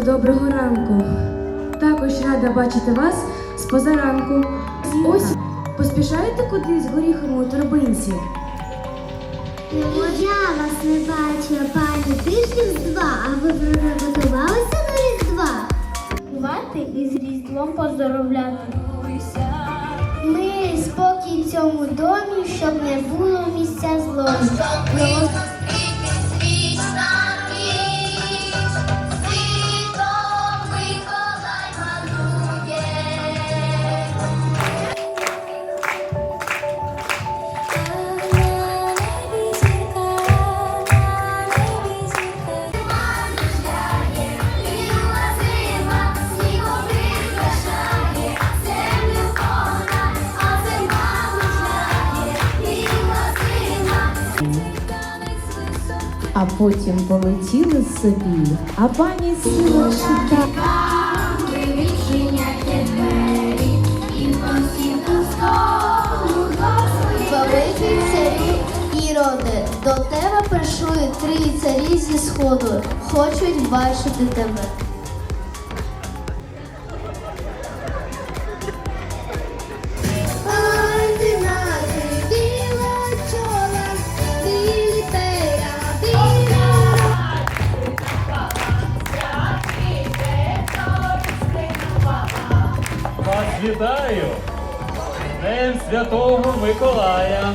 доброго ранку. Також рада бачити вас з позаранку. Ось поспішаєте кудись горіхами у торбинці? Я вас не бачила, пані, тижнів з два, а ви приготувалися до Різдва? Мати із Різдвом поздоровляти. Мир і спокій цьому домі, щоб не було місця злості. А потім полетіли собі, а пані царі Іроде, до тебе прийшли три царі зі сходу, хочуть бачити тебе. Вітаю! День Святого Миколая!